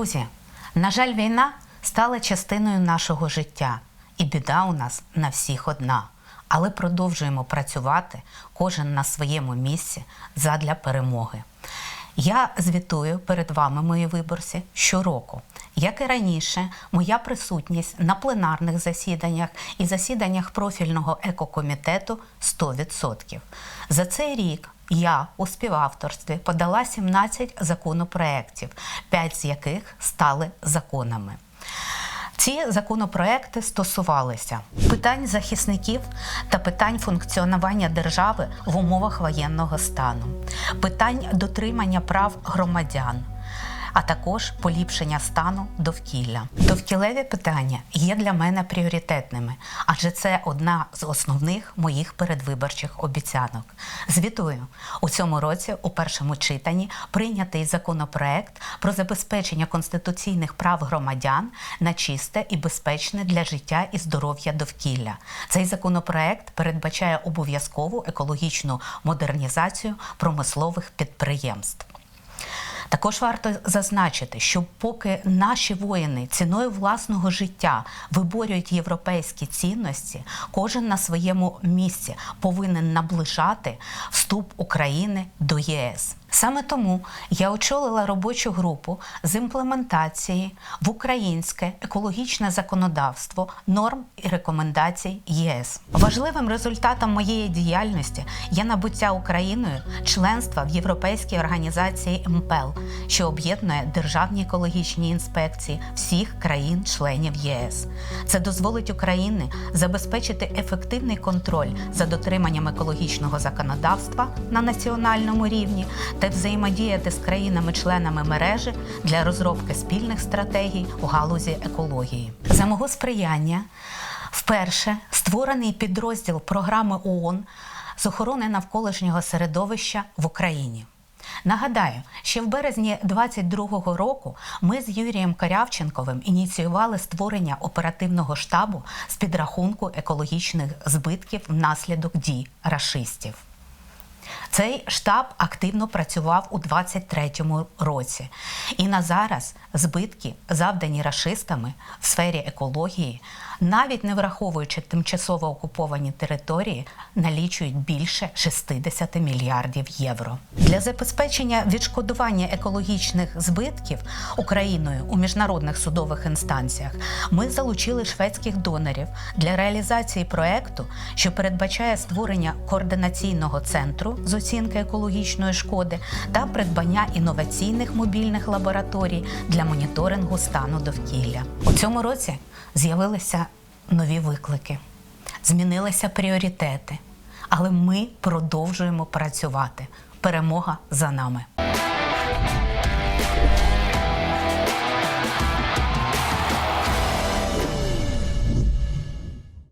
Друзі, на жаль, війна стала частиною нашого життя, і біда у нас на всіх одна. Але продовжуємо працювати кожен на своєму місці задля перемоги. Я звітую перед вами, мої виборці, щороку. Як і раніше, моя присутність на пленарних засіданнях і засіданнях профільного екокомітету 100%. За цей рік я у співавторстві подала 17 законопроєктів, 5 з яких стали законами. Ці законопроекти стосувалися питань захисників та питань функціонування держави в умовах воєнного стану, питань дотримання прав громадян. А також поліпшення стану довкілля. Довкілеві питання є для мене пріоритетними, адже це одна з основних моїх передвиборчих обіцянок. Звітую у цьому році, у першому читанні, прийнятий законопроект про забезпечення конституційних прав громадян на чисте і безпечне для життя і здоров'я довкілля. Цей законопроект передбачає обов'язкову екологічну модернізацію промислових підприємств. Також варто зазначити, що поки наші воїни ціною власного життя виборюють європейські цінності, кожен на своєму місці повинен наближати вступ України до ЄС. Саме тому я очолила робочу групу з імплементації в українське екологічне законодавство норм і рекомендацій ЄС. Важливим результатом моєї діяльності є набуття Україною членства в Європейській організації МПЕЛ, що об'єднує державні екологічні інспекції всіх країн-членів ЄС. Це дозволить Україні забезпечити ефективний контроль за дотриманням екологічного законодавства на національному рівні та взаємодіяти з країнами-членами мережі для розробки спільних стратегій у галузі екології. За мого сприяння вперше створений підрозділ програми ООН з охорони навколишнього середовища в Україні. Нагадаю, ще в березні 22-го року ми з Юрієм Карявченковим ініціювали створення оперативного штабу з підрахунку екологічних збитків внаслідок дій рашистів. Цей штаб активно працював у 23-му році. І на зараз збитки, завдані рашистами в сфері екології, навіть не враховуючи тимчасово окуповані території, налічують більше 60 мільярдів євро. Для забезпечення відшкодування екологічних збитків Україною у міжнародних судових інстанціях ми залучили шведських донорів для реалізації проекту, що передбачає створення координаційного центру з оцінки екологічної шкоди та придбання інноваційних мобільних лабораторій для моніторингу стану довкілля. У цьому році з'явилися нові виклики, змінилися пріоритети, але ми продовжуємо працювати. Перемога за нами.